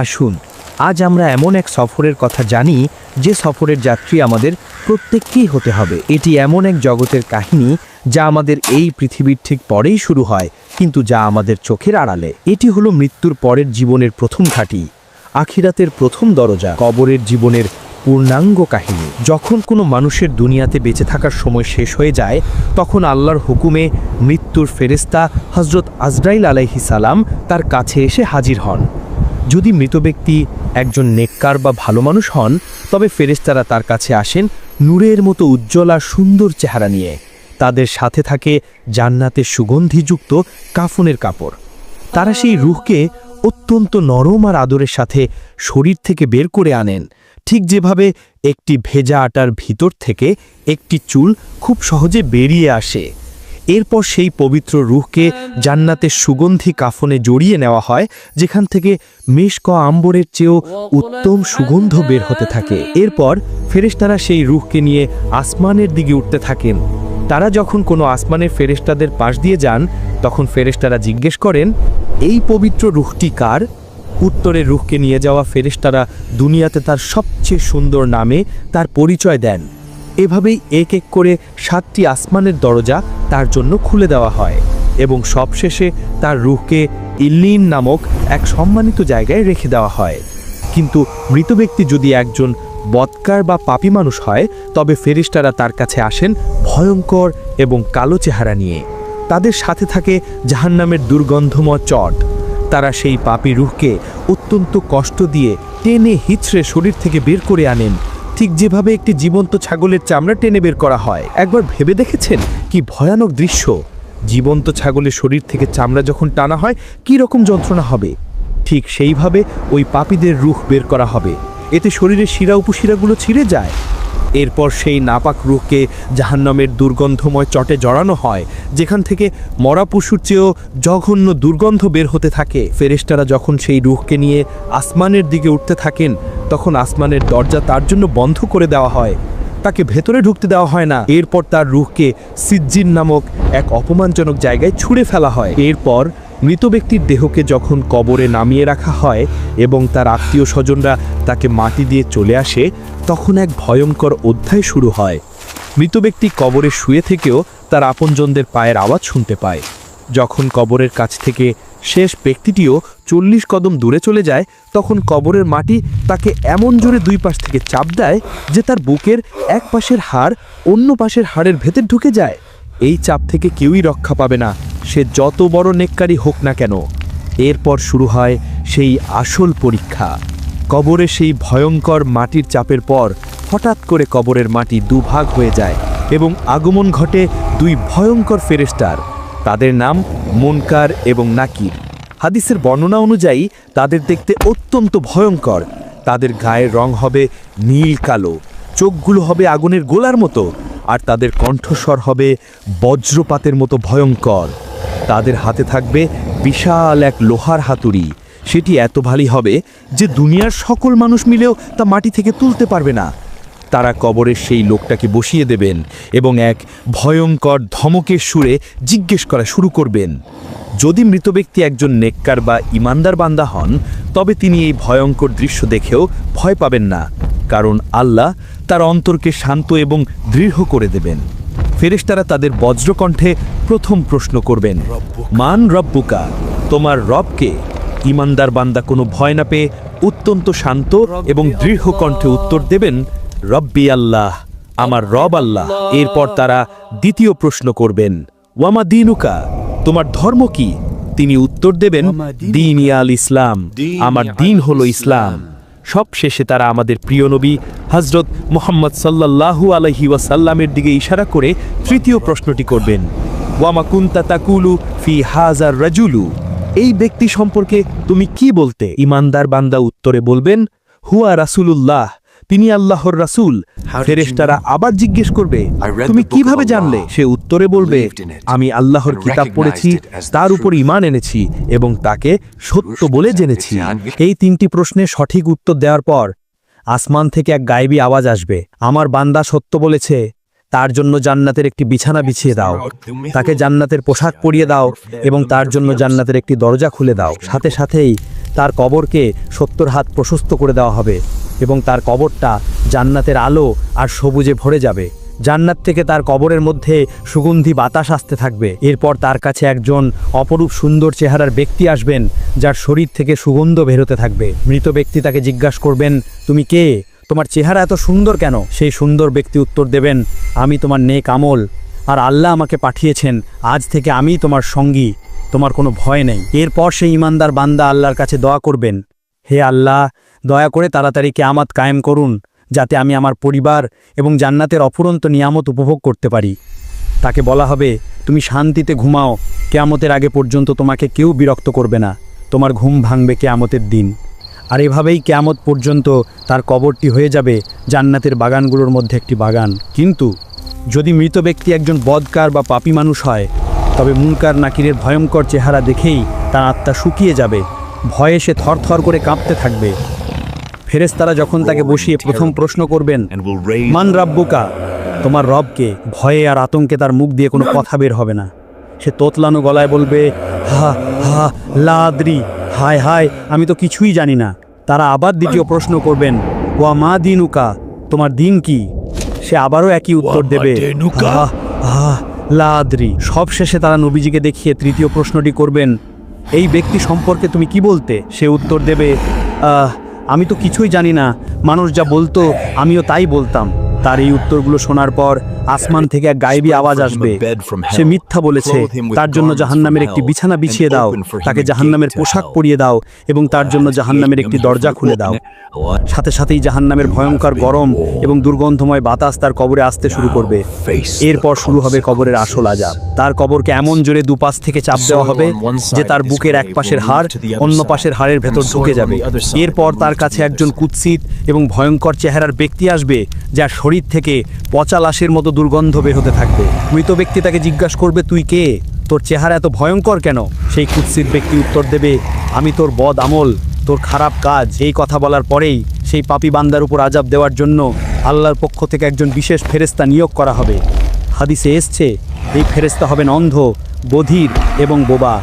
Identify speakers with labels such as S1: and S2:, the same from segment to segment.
S1: আসুন, আজ আমরা এমন এক সফরের কথা জানি, যে সফরের যাত্রী আমাদের প্রত্যেককেই হতে হবে। এটি এমন এক জগতের কাহিনী, যা আমাদের এই পৃথিবীর ঠিক পরেই শুরু হয়, কিন্তু যা আমাদের চোখের আড়ালে। এটি হলো মৃত্যুর পরের জীবনের প্রথম ঘাঁটি, আখিরাতের প্রথম দরজা, কবরের জীবনের পূর্ণাঙ্গ কাহিনী। যখন কোনো মানুষের দুনিয়াতে বেঁচে থাকার সময় শেষ হয়ে যায়, তখন আল্লাহর হুকুমে মৃত্যুর ফেরেস্তা হজরত আজরাইল আলাইহি সালাম তার কাছে এসে হাজির হন। যদি মৃত ব্যক্তি একজন নেককার বা ভালো মানুষ হন, তবে ফেরেস্তারা তার কাছে আসেন নূরের মতো উজ্জ্বল আর সুন্দর চেহারা নিয়ে। তাদের সাথে থাকে জান্নাতের সুগন্ধিযুক্ত কাফনের কাপড়। তারা সেই রুহকে অত্যন্ত নরম আর আদরের সাথে শরীর থেকে বের করে আনেন। ঠিক যেভাবে একটি ভেজা আটার ভিতর থেকে একটি চুল খুব সহজে বেরিয়ে আসে। এরপর সেই পবিত্র রুহকে জান্নাতের সুগন্ধি কাফনে জড়িয়ে নেওয়া হয়, যেখান থেকে মেশক আম্বরের চেয়েও উত্তম সুগন্ধ বের হতে থাকে। এরপর ফেরেশতারা সেই রুহকে নিয়ে আসমানের দিকে উঠতে থাকেন। তারা যখন কোনো আসমানের ফেরেশতাদের পাশ দিয়ে যান, তখন ফেরেশতারা জিজ্ঞেস করেন, এই পবিত্র রুহটি কার? উত্তরে রুহকে নিয়ে যাওয়া ফেরেশতারা, দুনিয়াতে তার সবচেয়ে সুন্দর নামে তার পরিচয় দেন। এভাবেই এক এক করে সাতটি আসমানের দরজা তার জন্য খুলে দেওয়া হয় এবং সবশেষে তার রুহকে ইল্লিন নামক এক সম্মানিত জায়গায় রেখে দেওয়া হয়। কিন্তু মৃত ব্যক্তি যদি একজন বৎকার বা পাপী মানুষ হয়, তবে ফেরিস্তারা তার কাছে আসেন ভয়ঙ্কর এবং কালো চেহারা নিয়ে। তাদের সাথে থাকে জাহান্নামের দুর্গন্ধময় চট। তারা সেই পাপী রুহকে অত্যন্ত কষ্ট দিয়ে টেনে হিচড়ে শরীর থেকে বের করে আনেন ঠিক যেভাবে একটি জীবন্ত ছাগলের চামড়া টেনে বের করা হয়। একবার ভেবে দেখেছেন? কি ভয়ানক দৃশ্য। জীবন্ত ছাগলের শরীর থেকে চামড়া যখন টানা হয়, কি রকম যন্ত্রণা হবে? ঠিক সেইভাবে ওই পাপীদের রুখ বের করা হবে। এতে শরীরের শিরা উপশিরাগুলো ছিঁড়ে যায়। এরপর সেই নাপাক রুহকে জাহান্নামের দুর্গন্ধময় চটে জড়ানো হয়, যেখান থেকে মরা পশুর চেয়েও জঘন্য দুর্গন্ধ বের হতে থাকে। ফেরেশতারা যখন সেই রুহকে নিয়ে আসমানের দিকে উঠতে থাকেন, তখন আসমানের দরজা তার জন্য বন্ধ করে দেওয়া হয়। তাকে ভেতরে ঢুকতে দেওয়া হয় না। এরপর তার রুহকে সিজ্জিন নামক এক অপমানজনক জায়গায় ছুঁড়ে ফেলা হয়। এরপর মৃত ব্যক্তির দেহকে যখন কবরে নামিয়ে রাখা হয় এবং তার আত্মীয় স্বজনরা তাকে মাটি দিয়ে চলে আসে, তখন এক ভয়ঙ্কর অধ্যায় শুরু হয়। মৃত ব্যক্তি কবরে শুয়ে থেকেও তার আপনজনদের পায়ের আওয়াজ শুনতে পায়। যখন কবরের কাছ থেকে শেষ ব্যক্তিটিও চল্লিশ কদম দূরে চলে যায়, তখন কবরের মাটি তাকে এমন জোরে দুই পাশ থেকে চাপ দেয় যে তার বুকের এক পাশের হাড় অন্য পাশের হাড়ের ভেতর ঢুকে যায়। এই চাপ থেকে কেউই রক্ষা পাবে না। সে যত বড় নেককারী হোক না কেন, এরপর শুরু হয় সেই আসল পরীক্ষা। কবরে সেই ভয়ঙ্কর মাটির চাপের পর হঠাৎ করে কবরের মাটি দুভাগ হয়ে যায় এবং আগমন ঘটে দুই ভয়ঙ্কর ফেরেস্টার তাদের নাম মুনকার এবং নাকির। হাদিসের বর্ণনা অনুযায়ী তাদের দেখতে অত্যন্ত ভয়ঙ্কর। তাদের গায়ের রং হবে নীল কালো। চোখগুলো হবে আগুনের গোলার মতো, আর তাদের কণ্ঠস্বর হবে বজ্রপাতের মতো ভয়ঙ্কর। তাদের হাতে থাকবে বিশাল এক লোহার হাতুড়ি। সেটি এত ভারী হবে যে দুনিয়ার সকল মানুষ মিলেও তা মাটি থেকে তুলতে পারবে না। তারা কবরের সেই লোকটাকে বসিয়ে দেবেন এবং এক ভয়ঙ্কর ধমকের সুরে জিজ্ঞেস করা শুরু করবেন। যদি মৃত ব্যক্তি একজন নেককার বা ইমানদার বান্দা হন, তবে তিনি এই ভয়ঙ্কর দৃশ্য দেখেও ভয় পাবেন না, কারণ আল্লাহ তার অন্তরকে শান্ত এবং দৃঢ় করে দেবেন। ফেরেশতারা তাদের বজ্রকণ্ঠে প্রথম প্রশ্ন করবেন, মান রব্বুকা? তোমার রবকে ইমানদার বান্দা কোনো ভয় না পেয়ে অত্যন্ত শান্ত এবং দৃঢ় কণ্ঠে উত্তর দেবেন, রব্বি আল্লাহ, আমার রব আল্লাহ। এরপর তারা দ্বিতীয় প্রশ্ন করবেন, ওয়ামা দিনুকা? তোমার ধর্ম কি? তিনি উত্তর দেবেন, দিন ইয়াল ইসলাম, আমার দিন হলো ইসলাম। সব শেষে তারা আমাদের প্রিয় নবী হজরত মোহাম্মদ সাল্লাল্লাহু আলহি ওয়াসাল্লামের দিকে ইশারা করে তৃতীয় প্রশ্নটি করবেন। ওয়ামা কুন্তা তাকুলু ফি হাজার রাজুলু? এই ব্যক্তি সম্পর্কে তুমি কি বলতে? ইমানদার বান্দা উত্তরে বলবেন, হুয়া রাসূলুল্লাহ। তিনি আল্লাহর রাসূল। ফেরেশতারা আবার জিজ্ঞেস করবে তুমি কীভাবে জানলে? সে উত্তরে বলবে আমি আল্লাহর কিতাব পড়েছি তার উপর ইমান এনেছি এবং তাকে সত্য বলে জেনেছি। এই তিনটি প্রশ্নের সঠিক উত্তর দেওয়ার পর আসমান থেকে এক গায়েবী আওয়াজ আসবে। আমার বান্দা সত্য বলেছে তার জন্য জান্নাতের একটি বিছানা বিছিয়ে দাও। তাকে জান্নাতের পোশাক পরিয়ে দাও এবং তার জন্য জান্নাতের একটি দরজা খুলে দাও। সাথে সাথেই
S2: তার কবরকে সত্তর হাত প্রশস্ত করে দেওয়া হবে। এবং তার কবরটা জান্নাতের আলো আর সবুজে ভরে যাবে। জান্নাত থেকে তার কবরের মধ্যে সুগন্ধি বাতাস আসতে থাকবে। এরপর তার কাছে একজন অপরূপ সুন্দর চেহারার ব্যক্তি আসবেন, যার শরীর থেকে সুগন্ধ বেরোতে থাকবে। মৃত ব্যক্তি তাকে জিজ্ঞাসা করবেন, তুমি কে? তোমার চেহারা এত সুন্দর কেন? সেই সুন্দর ব্যক্তি উত্তর দেবেন, আমি তোমার নেক আমল, আর আল্লাহ আমাকে পাঠিয়েছেন, আজ থেকে আমি তোমার সঙ্গী, তোমার কোনো ভয় নেই। এরপর সেই ইমানদার বান্দা আল্লাহর কাছে দোয়া করবেন, হে আল্লাহ দয়া করে তাড়াতাড়ি কেয়ামত কায়েম করুন, যাতে আমি আমার পরিবার এবং জান্নাতের অফুরন্ত নিয়ামত উপভোগ করতে পারি। তাকে বলা হবে, তুমি শান্তিতে ঘুমাও, কেয়ামতের আগে পর্যন্ত তোমাকে কেউ বিরক্ত করবে না। তোমার ঘুম ভাঙবে কেয়ামতের দিন। আর এভাবেই কেয়ামত পর্যন্ত তার কবরটি হয়ে যাবে জান্নাতের বাগানগুলোর মধ্যে একটি বাগান। কিন্তু যদি মৃত ব্যক্তি একজন বদকার বা পাপী মানুষ হয়, তবে মুনকার নাকিরের ভয়ঙ্কর চেহারা দেখেই তার আত্মা শুকিয়ে যাবে। ভয়ে সে থরথর করে কাঁপতে থাকবে। ফেরেশতারা যখন তাকে বসিয়ে প্রথম প্রশ্ন করবেন মান রাব্বুকা? তোমার রবকে ভয়ে আর আতঙ্কে তার মুখ দিয়ে কোনো কথা বের হবে না। সে তোতলানো গলায় বলবে হা হা লাদ্রি হায় হায় আমি তো কিছুই জানি না। তারা আবার দ্বিতীয় প্রশ্ন করবেন ওয়া মা দিনুকা? তোমার দিন কি? সে আবারও একই উত্তর দেবে হা হা লাদ্রি। সব শেষে তারা নবীজিকে দেখিয়ে তৃতীয় প্রশ্নটি করবেন এই ব্যক্তি সম্পর্কে তুমি কি বলতে? সে উত্তর দেবে আহ আমি তো কিছুই জানি না। মানুষ যা বলতো, আমিও তাই বলতাম। তার এই উত্তরগুলো শোনার পর আসমান থেকে এক গায়েবী আওয়াজ আসবে। সে মিথ্যা বলেছে। তার জন্য জাহান্নামের একটি বিছানা বিছিয়ে দাও। তাকে জাহান্নামের পোশাক পরিয়ে দাও এবং তার জন্য জাহান্নামের একটি দরজা খুলে দাও। সাথে সাথেই জাহান্নামের ভয়ঙ্কর গরম এবং দুর্গন্ধময় বাতাস তার কবরে আসতে শুরু করবে। এরপর শুরু হবে কবরের আসল আজাব তার কবরকে এমন জোরে দুপাশ থেকে চাপ দেওয়া হবে যে তার বুকের এক পাশের হাড় অন্য পাশের হাড়ের ভেতর ঢুকে যাবে। এরপর তার কাছে একজন কুৎসিত এবং ভয়ঙ্কর চেহারার ব্যক্তি আসবে যার শরীর থেকে পচা লাশের মতো দুর্গন্ধ বের হতে থাকবে। মৃত ব্যক্তি তাকে জিজ্ঞাসা করবে, তুই কে? তোর চেহারা এত ভয়ঙ্কর কেন? সেই কুৎসিত ব্যক্তি উত্তর দেবে, আমি তোর বদ আমল, তোর খারাপ কাজ। এই কথা বলার পরেই সেই পাপি বান্দার উপর আজাব দেওয়ার জন্য আল্লাহর পক্ষ থেকে একজন বিশেষ ফেরেস্তা নিয়োগ করা হবে। হাদিসে এসছে, এই ফেরেস্তা হবেন অন্ধ, বধির এবং বোবা।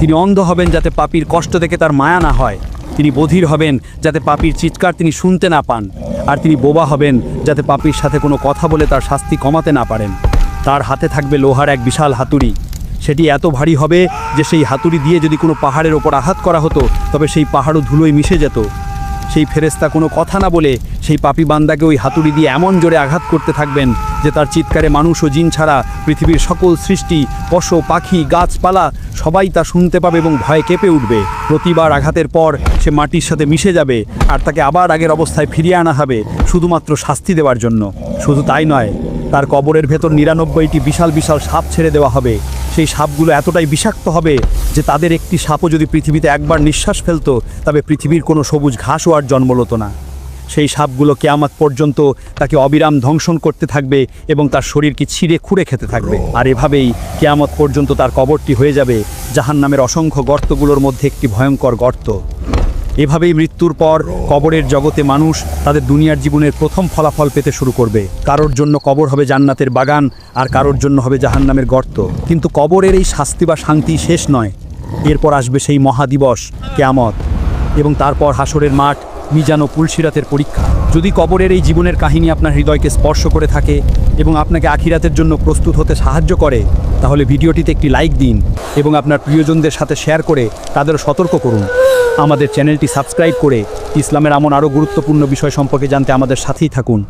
S2: তিনি অন্ধ হবেন যাতে পাপির কষ্ট দেখে তার মায়া না হয়। তিনি বধির হবেন যাতে পাপির চিৎকার তিনি শুনতে না পান, আর তিনি বোবা হবেন যাতে পাপির সাথে কোনো কথা বলে তার শাস্তি কমাতে না পারেন। তার হাতে থাকবে লোহার এক বিশাল হাতুড়ি। সেটি এত ভারী হবে যে সেই হাতুড়ি দিয়ে যদি কোনো পাহাড়ের ওপর আঘাত করা হতো, তবে সেই পাহাড়ও ধুলোয় মিশে যেত। সেই ফেরেস্তা কোনো কথা না বলে সেই পাপি বান্দাকে ওই হাতুড়ি দিয়ে এমন জোরে আঘাত করতে থাকবেন যে তার চিৎকারে মানুষ ও জিন ছাড়া পৃথিবীর সকল সৃষ্টি, পশু, পাখি, গাছপালা সবাই তা শুনতে পাবে এবং ভয়ে কেঁপে উঠবে। প্রতিবার আঘাতের পর সে মাটির সাথে মিশে যাবে আর তাকে আবার আগের অবস্থায় ফিরিয়ে আনা হবে শুধুমাত্র শাস্তি দেওয়ার জন্য। শুধু তাই নয় তার কবরের ভেতর নিরানব্বইটি বিশাল বিশাল সাপ ছেড়ে দেওয়া হবে। সেই সাপগুলো এতটাই বিষাক্ত হবে যে তাদের একটি সাপও যদি পৃথিবীতে একবার নিঃশ্বাস ফেলতো, তবে পৃথিবীর কোনো সবুজ ঘাসও আর জন্মলতো না। সেই সাপগুলো কেয়ামাত পর্যন্ত তাকে অবিরাম ধ্বংসন করতে থাকবে এবং তার শরীরকে ছিঁড়ে খুঁড়ে খেতে থাকবে। আর এভাবেই কেয়ামত পর্যন্ত তার কবরটি হয়ে যাবে, জাহান্নামের অসংখ্য গর্তগুলোর মধ্যে একটি ভয়ঙ্কর গর্ত। এভাবেই মৃত্যুর পর কবরের জগতে মানুষ তাদের দুনিয়ার জীবনের প্রথম ফলাফল পেতে শুরু করবে। কারোর জন্য কবর হবে জান্নাতের বাগান, আর কারোর জন্য হবে জাহান্নামের গর্ত। কিন্তু কবরের এই শাস্তি বা শান্তি শেষ নয়। এরপর আসবে সেই মহাদিবস, কেয়ামত, এবং তারপর হাসরের মাঠ, মিজান ও পুলসিরাতের পরীক্ষা। যদি কবরের এই জীবনের কাহিনী আপনার হৃদয়কে স্পর্শ করে থাকে এবং আপনাকে আখিরাতের জন্য প্রস্তুত হতে সাহায্য করে, তাহলে ভিডিওটিতে একটি লাইক দিন এবং আপনার প্রিয়জনদের সাথে শেয়ার করে তাদের সতর্ক করুন। আমাদের চ্যানেলটি সাবস্ক্রাইব করে ইসলামের এমন আরও গুরুত্বপূর্ণ বিষয় সম্পর্কে জানতে আমাদের সাথেই থাকুন।